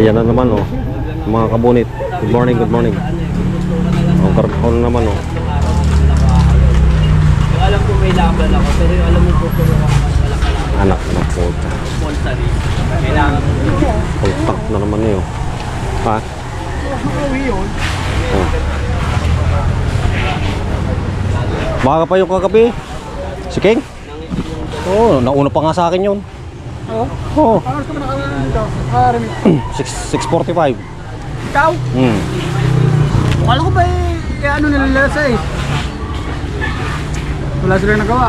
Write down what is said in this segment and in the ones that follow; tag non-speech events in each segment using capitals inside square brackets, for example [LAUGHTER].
Ayan na naman oh. Mga kabunit. Good morning, good morning. Ang karkon naman oh. Alam ko may laban ako, pero alam mo po wala Anak na sponsor eh. Kailangan. Pultak na naman yun. Ha? Oh. Baka pa yung kagabi. Si King? Oo, oh, nauna pa nga sa akin yun. Oo? Oo. Ano ka ba nakalaman dito? Nakaramit. 6, 645. Ikaw? Hmm. Akala ko ba eh, eh ano nilalasa eh. Wala sila nagawa.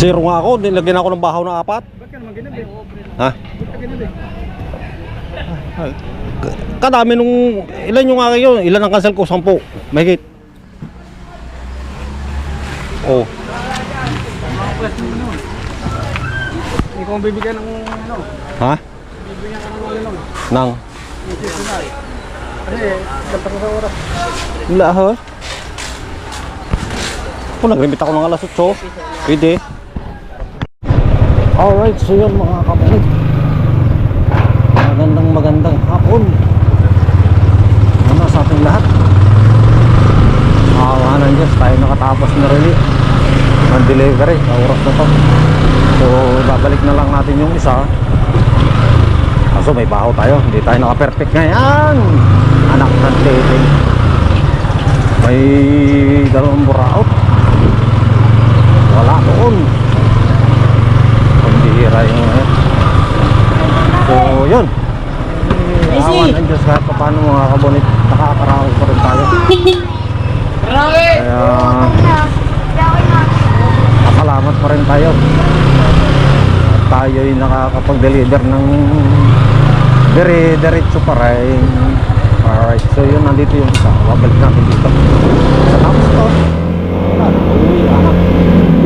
Zero nga ako, nilagyan ako ng bahaw na apat. Ba't ka naman ginabi? Ha? Ba't ka ginabi? Kadami nung, ilan yung akin yun? Ilan ang cancel ko? Sampu. Mahigit. Oh. Ikaw ang bibigyan ng ano, Ha? bibigyan ka ng ano, Nang? Kasi ko sa oras. Wala ha? Kung nag-remit ako ng alas 8, pwede. Alright, so yun mga kapatid. Magandang magandang hapon. Ano sa ating lahat? Nakawa ng Diyos, tayo nakatapos na rin ang delivery sa oras na to. So, babalik na lang natin yung isa. Kaso may baho tayo, hindi tayo naka-perfect ngayon. Anak ng tete. May dalawang buraot. Wala doon. Pambihira yung eh. So, yun. Awan ang Diyos kahit pa paano mga kabunit, nakakaraos pa rin tayo. Kaya, nakalamat pa rin tayo. Tayo'y nakakapag-deliver ng very diretso pa rin. Alright, so yun, nandito yung isa. Wabalik natin dito. Sa tapos to, wala, uwi anak.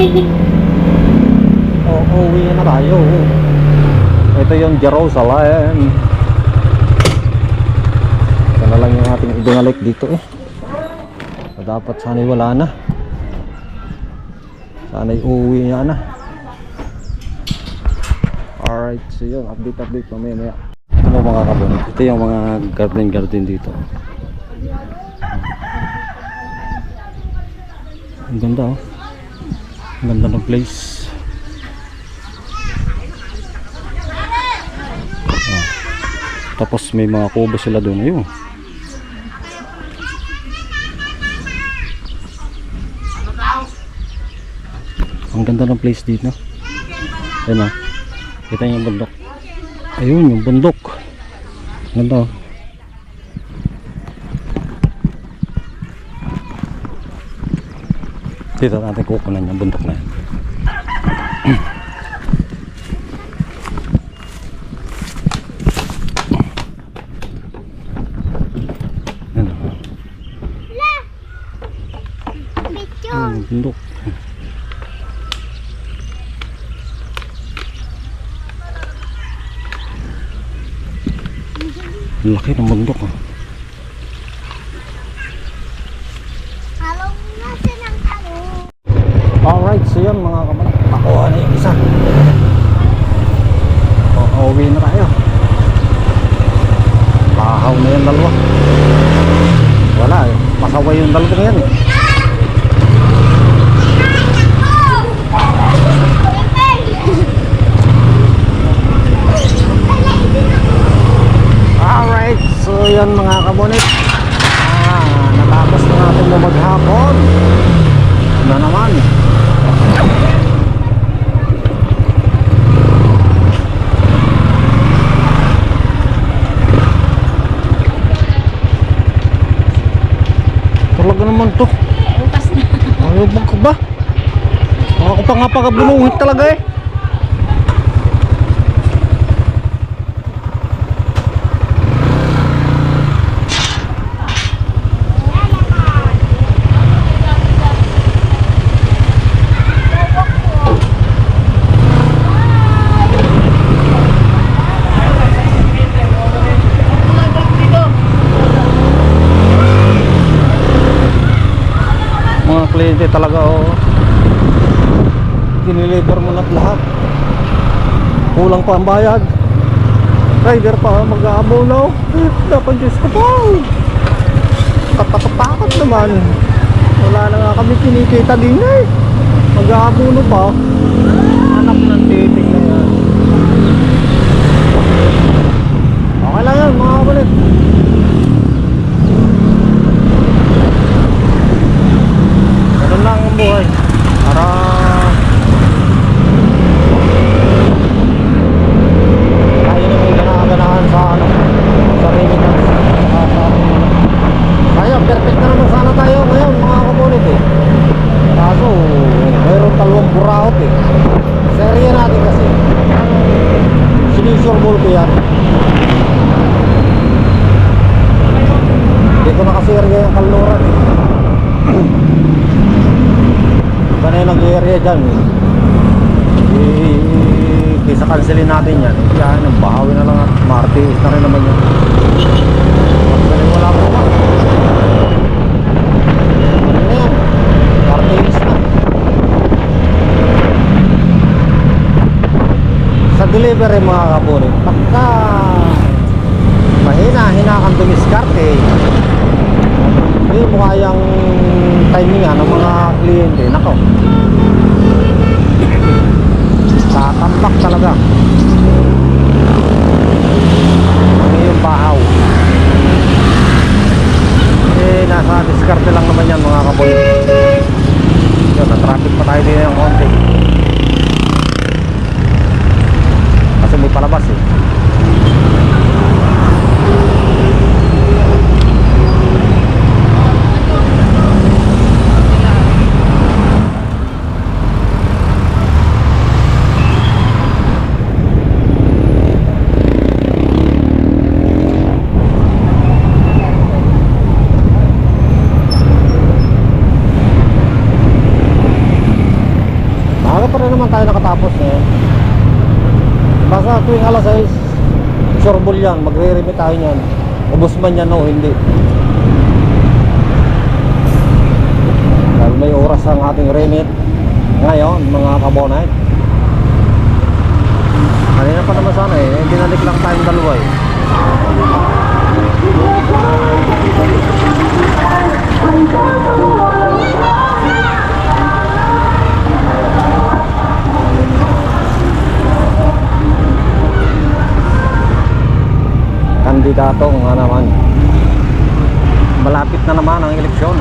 [LAUGHS] O, uwi na tayo. Ito yung Jerusalem. Ito na lang yung ating ibinalik dito eh. So, dapat sana'y wala na. Sana'y uwi niya na. Alright, so yun, update update mamaya maya. Ano mga kabunit? Ito yung mga garden garden dito. Ang ganda oh. Ang ganda ng place. Ah. Tapos may mga kubo sila doon. Ayun. Ang ganda ng place dito. Ayun oh. Kita niyo yung bundok. Ayun yung bundok. Ganda oh. Dito natin kukunan yung bundok na yan. [CLEARS THROAT] laki ng bundok oh. Alright, so yun mga kaman. Nakuha na yung isa. O, uwi na tayo. Bahaw na yung dalawa. Wala eh. Pasaway yung dalawa yan eh. Alright, yan mga kabunit. Ah, natapos na natin na maghapon. Na naman. Talaga naman to. Bukas na. Ayaw mo ka ba? Ako pa nga pag binuhit talaga eh. Kliyente talaga oh. diniliver mo na lahat. Kulang pa ang bayad. Rider pa, mag-aabonaw. Dapat Diyos ko po. Katakot naman. Wala na nga kami kinikita din eh. Mag-aabono pa. Anak ng titig na yan. Okay lang yan mga kapalit. Ganun lang ang buhay. Para tayo na may ganahan sa ano, sa remittance. Sa- sa- Tayo, perfect na naman sana tayo ngayon mga kapalit eh. Kaso, mayroon talawang buraot eh. Sa area natin kasi. Sinisurbol ko yan. Hindi ko na kasi area yung kaluran eh. [CLEARS THROAT] Iba na yung nag-area dyan eh. Eh, kaysa cancelin natin yan. Eh, yan, ang bahawi na lang at martis na rin naman yan. Magaling wala po ba? Sa delivery mga kapulit, pagka mahina, hina kang dumiskarte, hindi mo kayang timingan ng mga kliyente. Nako. Tatambak talaga. Ano yung bahaw? Eh, nasa diskarte lang naman yan mga kaboy. Yun, na-traffic pa tayo din ng konti. Kasi may palabas eh. Maaga pa rin naman tayo nakatapos eh. Basta tuwing alas 6, sureball yan, magre-remit tayo niyan. Ubus man yan o hindi. Dahil may oras ang ating remit ngayon, mga kabonite. Kanina pa naman sana eh, binalik lang tayong dalawa eh. Kandidato nga naman. Malapit na naman ang eleksyon.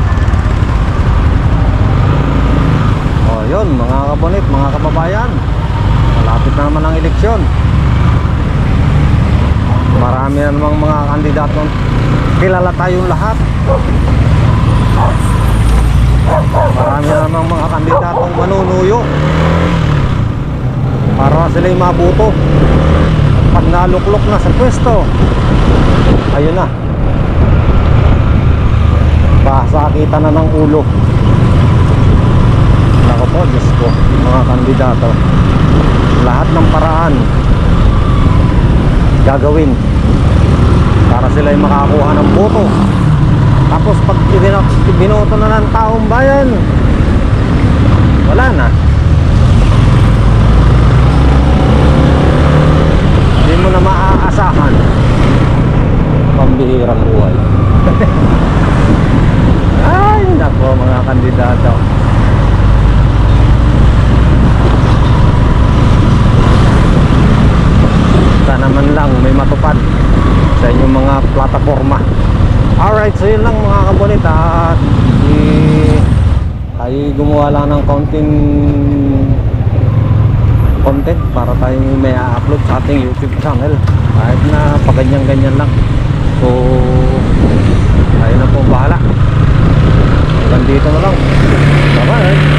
O yun mga kabonit mga kababayan. Malapit na naman ang eleksyon. Marami na namang mga kandidato. Kilala tayong lahat. Marami na namang mga kandidatong manunuyo. Para sila'y mabuto. Pag naluklok na sa pwesto ayun na. Basakita na ng ulo. Nako po Diyos ko mga kandidato. Lahat ng paraan gagawin para sila ay makakuha ng boto. Tapos pag binoto na ng taong bayan wala na hindi mo na maaasahan pambihirang buhay. [LAUGHS] Ay nako mga kandidato. Sana man lang may matupad sa inyong mga plataforma alright so yun lang mga kabonit at i- tayo gumawa lang ng konting content para tayo may upload sa ating YouTube channel. Kahit na paganyan-ganyan lang so tayo na po bahala. Hanggang dito na lang. Bye bye